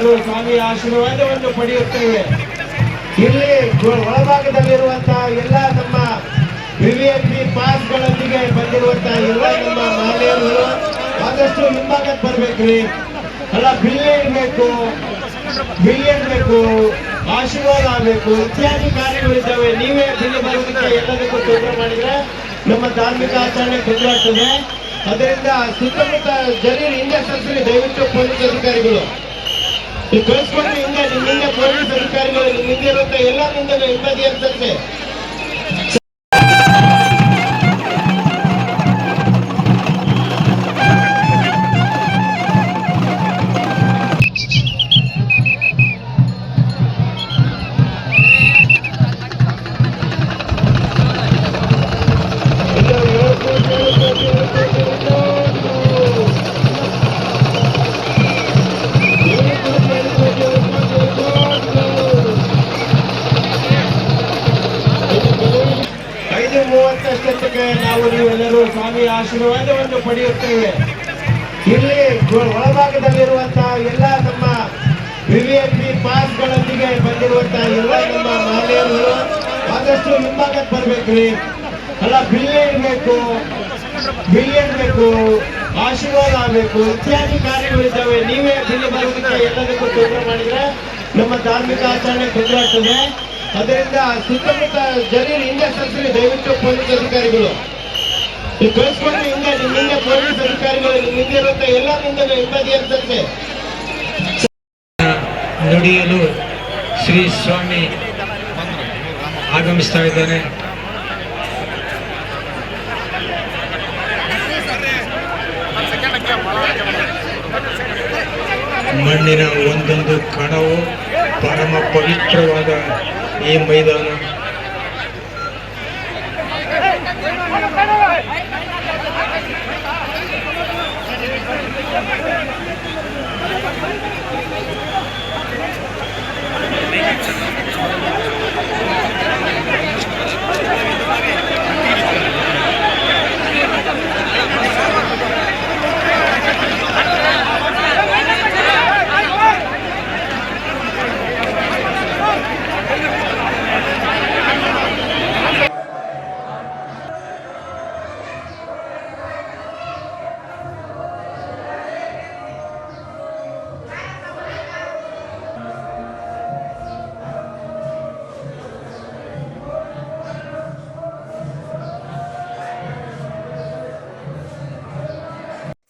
ನೀವೆಲ್ಲರೂ ಸ್ವಾಮಿಯ ಆಶೀರ್ವಾದವನ್ನು ಪಡೆಯುತ್ತೇವೆ. ಇಲ್ಲಿ ಒಳಭಾಗದಲ್ಲಿರುವಂತಹ ಎಲ್ಲ ನಮ್ಮ ವಿವಿಎಂಪಿ ಪಾಸ್ಗಳೊಂದಿಗೆ ಬಂದಿರುವಂತಹ ಎಲ್ಲ ನಮ್ಮ ಮಹಿಳೆಯರು ಆದಷ್ಟು ಹಿಂಭಾಗಕ್ಕೆ ಬರ್ಬೇಕ್ರಿ ಅಲ್ಲ ಬಿಲ್ ಇಡಬೇಕು ಬಿಲ್ ಇಡಬೇಕು ಆಶೀರ್ವಾದ ಆಗಬೇಕು, ಇತ್ಯಾದಿ ಕಾರ್ಯಗಳಿದ್ದಾವೆ. ನೀವೇ ಬಿಲ್ ಬರೋದಕ್ಕೆ ಎಲ್ಲದಕ್ಕೂ ತೊಂದರೆ ಮಾಡಿದ್ರೆ ನಮ್ಮ ಧಾರ್ಮಿಕ ಆಚರಣೆ ತೊಂದರೆ ಆಗ್ತದೆ ಅದರಿಂದ ಸುತ್ತಮುತ್ತ ಜನರು ಹಿಂದೆ ಸರಿಸಿ ದಯವಿಟ್ಟು ಪೊಲೀಸ್ ಅಧಿಕಾರಿಗಳು. ನೀವು ಕಳಿಸ್ಕೊಂಡು ಹಿಂದೆ ನಿಮ್ಮಿಂದ ಪೊಲೀಸ್ ಅಧಿಕಾರಿಗಳು ನಿಮ್ಮಿಂದ ಇರುವಂತ ಎಲ್ಲ ನಿಂದ ಹಿಂಬದಿ ಅನ್ಸತ್ತೆ ಮೂವತ್ತಷ್ಟಕ್ಕೆ ನಾವು ನೀವೆಲ್ಲರೂ ಸ್ವಾಮಿಯ ಆಶೀರ್ವಾದವನ್ನು ಪಡೆಯುತ್ತೇವೆ. ಇಲ್ಲಿ ಒಳಭಾಗದಲ್ಲಿರುವಂತಹ ಎಲ್ಲ ನಮ್ಮ ವಿವಿಎಂಪಿ ಪಾಸ್ಗಳೊಂದಿಗೆ ಬಂದಿರುವಂತಹ ಎಲ್ಲ ನಮ್ಮ ಮಹಿಳೆಯರು ಆದಷ್ಟು ಹಿಂಭಾಗಕ್ಕೆ ಬರ್ಬೇಕ್ರಿ ಅಲ್ಲ ಬಿಲ್ ಇರಬೇಕು ಬಿಲ್ ಇರ್ಬೇಕು ಆಶೀರ್ವಾದ ಆಗಬೇಕು, ಇತ್ಯಾದಿ ಕಾರ್ಯಗಳಿದ್ದಾವೆ ನೀವೇ ಬಿಲ್ ಬರೋದಕ್ಕೆ ಎಲ್ಲದಕ್ಕೂ ತೊಂದರೆ ಮಾಡಿದ್ರೆ ನಮ್ಮ ಧಾರ್ಮಿಕ ಆಚರಣೆ ತೊಂದರೆ ಆಗ್ತದೆ. ಅದರಿಂದ ಸುತ್ತಮುತ್ತ ಜನರು ಹಿಂದೆ ಸರಿಸಿ ದಯವಿಟ್ಟು ಪೊಲೀಸ್ ಅಧಿಕಾರಿಗಳು. ನೀವು ಕಳಿಸ್ಕೊಂಡು ಹಿಂದೆ ನಿಮ್ಮ ಹಿಂದೆ ಪೊಲೀಸ್ ಅಧಿಕಾರಿಗಳು ನಿಮ್ಮ ಹಿಂದೆ ಇರುವಂತ ಎಲ್ಲ ನಿಂದ ಹಿಂಬದಿ ಅನ್ಸತ್ತೆ. ನುಡಿಯಲು ಶ್ರೀ ಸ್ವಾಮಿ ಆಗಮಿಸ್ತಾ ಇದ್ದಾನೆ. ಮಣ್ಣಿನ ಒಂದೊಂದು ಕಣವು ಪರಮ ಪವಿತ್ರವಾದ ಈ ಮೈದಾನ